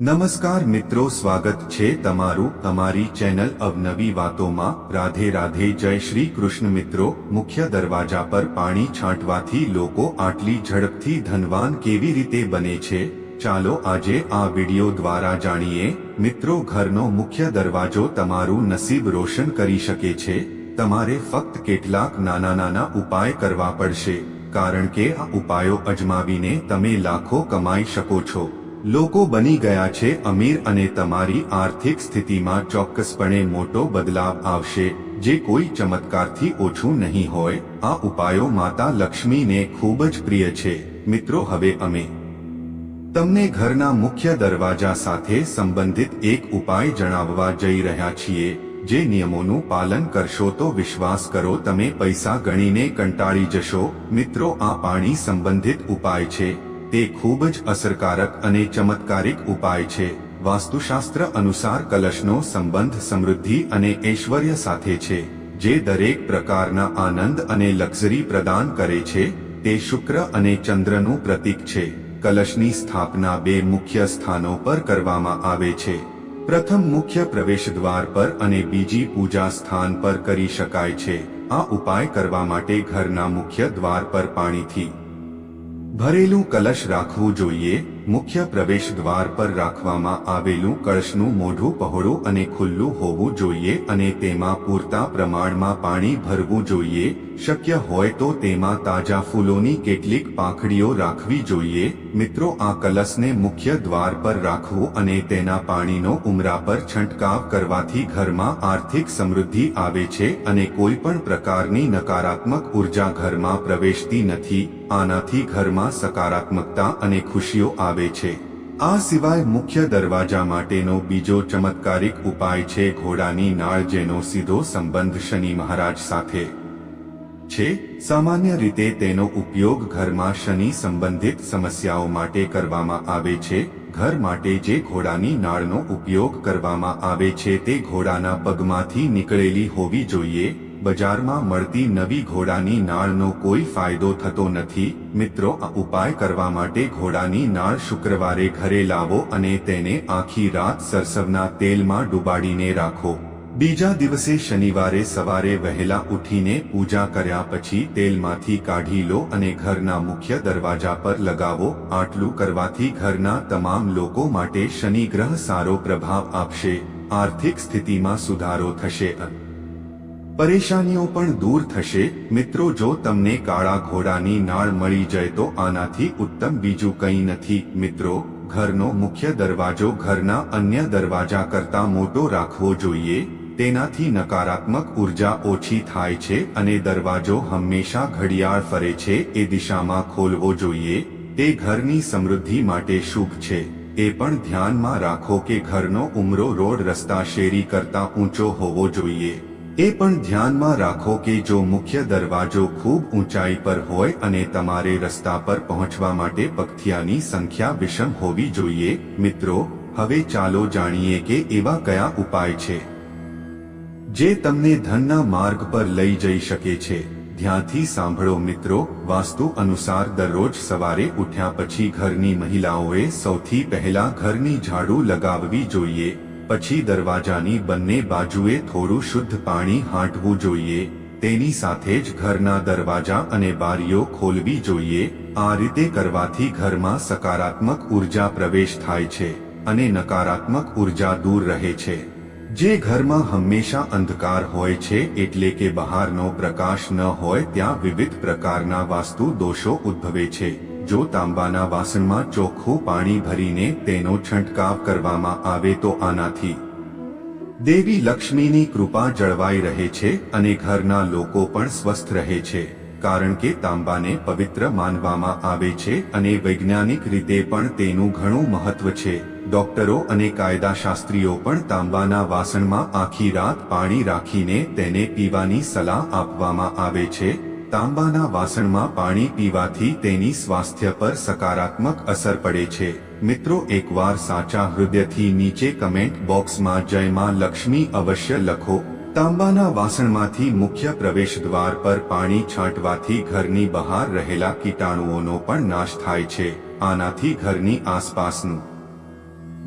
નમસ્કાર મિત્રો, સ્વાગત છે તમારું, તમારી ચેનલ અવનવી વાતોમાં. રાધે રાધે, જય શ્રી કૃષ્ણ મિત્રો. મુખ્ય દરવાજા પર પાણી છાંટવાથી લોકો આટલી ઝડપથી ધનવાન કેવી રીતે બને છે? ચાલો આજે આ વિડિયો દ્વારા જાણીએ. મિત્રો, ઘરનો મુખ્ય દરવાજો તમારું નસીબ રોશન કરી શકે છે. તમારે ફક્ત કેટલાક નાના નાના ઉપાય કરવા પડશે. કારણ કે આ ઉપાયો અજમાવીને તમે લાખો કમાઈ શકો છો. લોકો બની ગયા છે અમીર અને તમારી આર્થિક સ્થિતિમાં ચોક્કસપણે મોટો બદલાવ આવશે, જે કોઈ ચમત્કારથી ઓછું નહીં હોય, આ ઉપાયો માતા લક્ષ્મીને ખૂબ જ પ્રિય છે. મિત્રો, હવે અમે તમને ઘરના મુખ્ય દરવાજા સાથે સંબંધિત એક ઉપાય જણાવવા જઈ રહ્યા છીએ, જે નિયમોનું પાલન કરશો તો વિશ્વાસ કરો તમે પૈસા ગણીને કંટાળી જશો. મિત્રો, આ પાણી સંબંધિત ઉપાય છે. તે ખૂબ જ અસરકારક અને ચમત્કારિક ઉપાય છે. વાસ્તુશાસ્ત્ર અનુસાર કલશનો સંબંધ સમૃદ્ધિ અને ઐશ્વર્ય સાથે છે. જે દરેક પ્રકારના આનંદ અને લક્ઝરી પ્રદાન કરે છે, તે શુક્ર અને ચંદ્રનું પ્રતીક છે. કલશની સ્થાપના બે મુખ્ય સ્થાનો પર કરવામાં આવે છે. પ્રથમ મુખ્ય પ્રવેશદ્વાર પર અને બીજી પૂજા સ્થાન પર કરી શકાય છે. આ ઉપાય કરવા માટે ઘરના મુખ્ય દ્વાર પર પાણીથી ભરેલું કલશ રાખવું જોઈએ, મુખ્ય પ્રવેશ દ્વાર પર રાખવામાં આવેલું કળશનું મોઢું પહોળું અને ખુલ્લું હોવું જોઈએ અને તેમાં પૂરતા પ્રમાણમાં પાણી ભરવું જોઈએ. શક્ય હોય તો તેમાં તાજા ફૂલોની કેટલીક પાંખડીઓ રાખવી જોઈએ. મિત્રો, આ કલશને મુખ્ય દ્વાર પર રાખવું અને તેના પાણીનો ઉમરા પર છંટકાવ કરવાથી ઘરમાં આર્થિક સમૃદ્ધિ આવે છે અને કોઈ પણ પ્રકારની નકારાત્મક ઊર્જા ઘરમાં પ્રવેશતી નથી. આનાથી ઘરમાં સકારાત્મકતા અને ખુશીઓ આવે છે. આ સિવાય મુખ્ય દરવાજા માટેનો બીજો ચમત્કારિક ઉપાય છે ઘોડાની નાળ જેનો સીધો સંબંધ શનિ મહારાજ સાથે છે? સામાન્ય રીતે તેનો ઉપયોગ ઘરમાં શનિ સંબંધિત સમસ્યાઓ માટે કરવામાં આવે છે. ઘર માટે જે ઘોડાની નાળનો ઉપયોગ કરવામાં આવે છે તે ઘોડાના પગમાંથી નીકળેલી હોવી જોઈએ. બજારમાં મળતી નવી ઘોડાની નાળનો કોઈ ફાયદો થતો નથી. મિત્રો, આ ઉપાય કરવા માટે ઘોડાની નાળ શુક્રવારે ઘરે લાવો અને તેને આખી રાત સરસવના તેલમાં ડુબાડીને રાખો. બીજા દિવસે શનિવારે સવારે વહેલા ઉઠીને પૂજા કર્યા પછી તેલમાંથી કાઢી લો અને ઘરના મુખ્ય દરવાજા પર લગાવો. આટલું કરવાથી ઘરના તમામ લોકો માટે શનિ ગ્રહ સારો પ્રભાવ આપશે. આર્થિક સ્થિતિમાં સુધારો થશે. પરેશાનીઓ પણ દૂર થશે. મિત્રો, જો તમને કાળા ઘોડાની નાળ મળી જાય તો આનાથી ઉત્તમ બીજું કંઈ નથી. મિત્રો, ઘરનો મુખ્ય દરવાજો ઘરના અન્ય દરવાજા કરતા મોટો રાખવો જોઈએ. તેનાથી નકારાત્મક ઊર્જા ઓછી થાય છે અને દરવાજો હંમેશા ઘડિયાળ ફરે છે, એ દિશામાં ખોલવો જોઈએ, તે ઘરની સમૃદ્ધિ માટે શુભ છે. એ પણ ધ્યાનમાં રાખો કે ઘરનો ઉમરો રોડ રસ્તા શેરી કરતા ઊંચો હોવો જોઈએ. એ પણ ધ્યાનમાં રાખો કે જો મુખ્ય દરવાજો ખૂબ ઊંચાઈ પર હોય અને તમારે રસ્તા પર પહોંચવા માટે પગથિયાની સંખ્યા વિષમ હોવી જોઈએ, મિત્રો, હવે ચાલો જાણીએ કે એવા કયા ઉપાય છે. જે તમને ધનના માર્ગ પર લઈ જઈ શકે છે. ધ્યાનથી સાંભળો મિત્રો, વાસ્તુ અનુસાર દરરોજ સવારે ઉઠ્યા પછી ઘરની મહિલાઓએ સૌથી પહેલા ઘરની ઝાડુ લગાવવી જોઈએ. પછી દરવાજાની બંને બાજુએ થોડું શુદ્ધ પાણી હાંટવું જોઈએ. તેની સાથે જ ઘરના દરવાજા અને બારીઓ ખોલવી જોઈએ. આ રીતે કરવાથી ઘરમાં સકારાત્મક ઊર્જા પ્રવેશ થાય છે અને નકારાત્મક ઊર્જા દૂર રહે છે. જે ઘરમાં હંમેશા અંધકાર હોય છે એટલે કે બહારનો પ્રકાશ ન હોય ત્યાં વિવિધ પ્રકારના વાસ્તુ દોષો ઉદ્ભવે છે. જો તાંબાના વાસણમાં ચોખ્ખું પાણી ભરીને તેનો છંટકાવ કરવામાં આવે તો આનાથી દેવી લક્ષ્મીની કૃપા જળવાઈ રહે છે અને ઘરના લોકો પણ સ્વસ્થ રહે છે. કારણ કે તાંબાને પવિત્ર માનવામાં આવે છે અને વૈજ્ઞાનિક રીતે પણ તેનું ઘણું મહત્વ છે. ડોક્ટરો અને કાયદાશાસ્ત્રીઓ પણ તાંબાના વાસણમાં આખી રાત પાણી રાખીને તેને પીવાની સલાહ આપવામાં આવે છે. તાંબાના વાસણમાં પાણી પીવાથી તેની સ્વાસ્થ્ય પર સકારાત્મક અસર પડે છે. મિત્રો, એકવાર સાચા હૃદયથી નીચે કમેન્ટ બોક્સમાં જય માં લક્ષ્મી અવશ્ય લખો. તાંબાના વાસણમાંથી મુખ્ય પ્રવેશ દ્વાર પર પાણી છાંટવાથી ઘરની બહાર રહેલા કીટાણુઓનો પણ નાશ થાય છે, આનાથી ઘરની આસપાસનું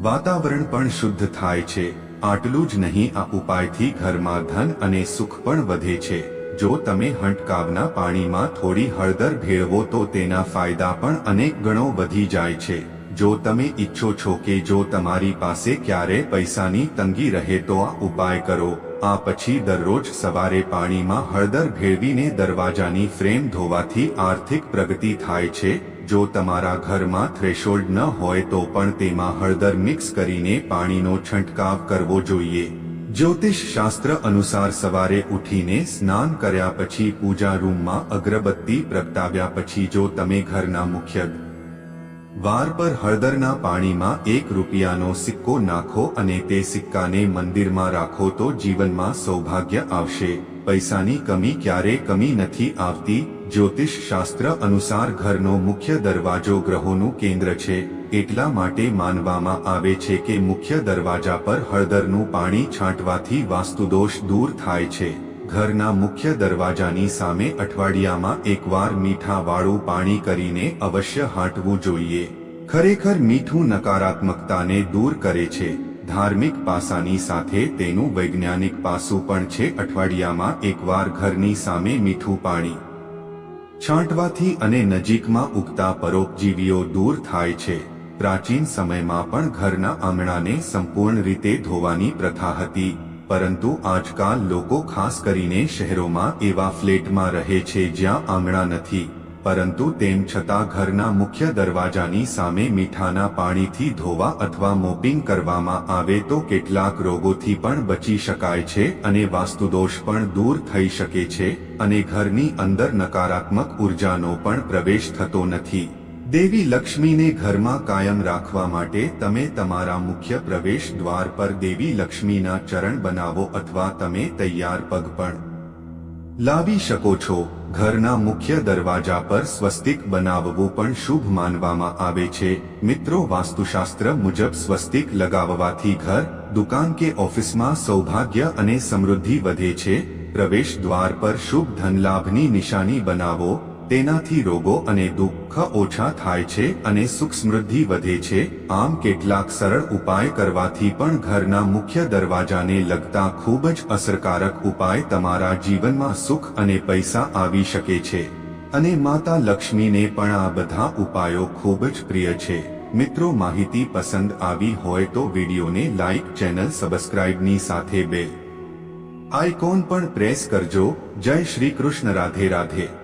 વાતાવરણ પણ શુદ્ધ થાય છે. આટલું જ નહીં, આ ઉપાયથી ઘરમાં ધન અને સુખ પણ વધે છે. જો તમે હંટકાવના પાણીમાં થોડી હળદર ભેળવો તો તેના ફાયદા પણ અનેક ગણો વધી જાય છે. જો તમે ઈચ્છો છો કે જો તમારી પાસે ક્યારે પૈસાની તંગી રહે તો આ ઉપાય કરો. આ પછી દરરોજ સવારે પાણીમાં હળદર ભેળવીને દરવાજાની ફ્રેમ ધોવાથી આર્થિક પ્રગતિ થાય છે. જો તમારા ઘરમાં થ્રેશોલ્ડ ન હોય તો પણ તેમાં હળદર મિક્સ કરીને પાણીનો છંટકાવ કરવો જોઈએ. જ્યોતિષ શાસ્ત્ર અનુસાર સવારે ઉઠીને સ્નાન કર્યા પછી પૂજા રૂમમાં અગરબત્તી પ્રગટાવ્યા પછી જો તમે ઘરના મુખ્ય વાર પર હળદરના પાણીમાં એક રૂપિયાનો સિક્કો નાખો અને તે સિક્કાને મંદિરમાં રાખો તો જીવનમાં સૌભાગ્ય આવશે. પૈસાની કમી ક્યારે કમી નથી આવતી. જ્યોતિષ શાસ્ત્ર અનુસાર ઘરનો મુખ્ય દરવાજો ગ્રહોનું કેન્દ્ર છે. એટલા માટે માનવામાં આવે છે કે મુખ્ય દરવાજા પર હળદરનું પાણી છાંટવાથી વાસ્તુદોષ દૂર થાય છે. ઘરના મુખ્ય દરવાજાની સામે અઠવાડિયામાં એકવાર મીઠાવાળું પાણી કરીને અવશ્ય હાંટવું જોઈએ. ખરેખર મીઠું નકારાત્મકતાને દૂર કરે છે. ધાર્મિક પાસાની સાથે તેનું વૈજ્ઞાનિક પાસું પણ છે. અઠવાડિયામાં એકવાર ઘરની સામે મીઠું પાણી છાંટવાથી અને નજીકમાં ઉગતા પરોપજીવીઓ દૂર થાય છે. પ્રાચીન સમયમાં પણ ઘરના આંગણાને સંપૂર્ણ રીતે ધોવાની પ્રથા હતી. પરંતુ આજકાલ લોકો ખાસ કરીને શહેરોમાં એવા ફ્લેટમાં રહે છે જ્યાં આંગણા નથી. પરંતુ તેમ છતાં ઘરના મુખ્ય દરવાજાની સામે મીઠાના પાણીથી ધોવા અથવા મોપિંગ કરવામાં આવે તો કેટલાક રોગોથી પણ બચી શકાય છે અને વાસ્તુદોષ પણ દૂર થઈ શકે છે અને ઘરની અંદર નકારાત્મક ઉર્જાનો પણ પ્રવેશ થતો નથી. દેવી લક્ષ્મીને ઘરમાં કાયમ રાખવા માટે તમે તમારા મુખ્ય પ્રવેશ દ્વાર પર દેવી લક્ષ્મીના ચરણ બનાવો અથવા તમે તૈયાર પગ પણ લાવી શકો છો. ઘરના મુખ્ય દરવાજા પર સ્વસ્તિક બનાવવું પણ શુભ માનવામાં આવે છે. મિત્રો, વાસ્તુશાસ્ત્ર મુજબ સ્વસ્તિક લગાવવાથી ઘર, દુકાન કે ઓફિસમાં સૌભાગ્ય અને સમૃદ્ધિ વધે છે. પ્રવેશ દ્વાર પર શુભ ધનલાભની નિશાની બનાવો. તેનાથી રોગો અને દુઃખ ઓછા થાય છે અને સુખ સમૃદ્ધિ વધે છે. આમ કેટલાક સરળ ઉપાય કરવાથી પણ ઘરના મુખ્ય દરવાજાને લગતા ખૂબ જ અસરકારક ઉપાય તમારા જીવનમાં સુખ અને પૈસા આવી શકે છે. અને માતા લક્ષ્મીને પણ આ બધા ઉપાયો ખૂબ જ પ્રિય છે. મિત્રો, માહિતી પસંદ આવી હોય તો વિડીયોને લાઇક ચેનલ સબસ્ક્રાઇબની સાથે બે આઇકોન પણ પ્રેસ કરજો. જય શ્રી કૃષ્ણ. રાધે રાધે.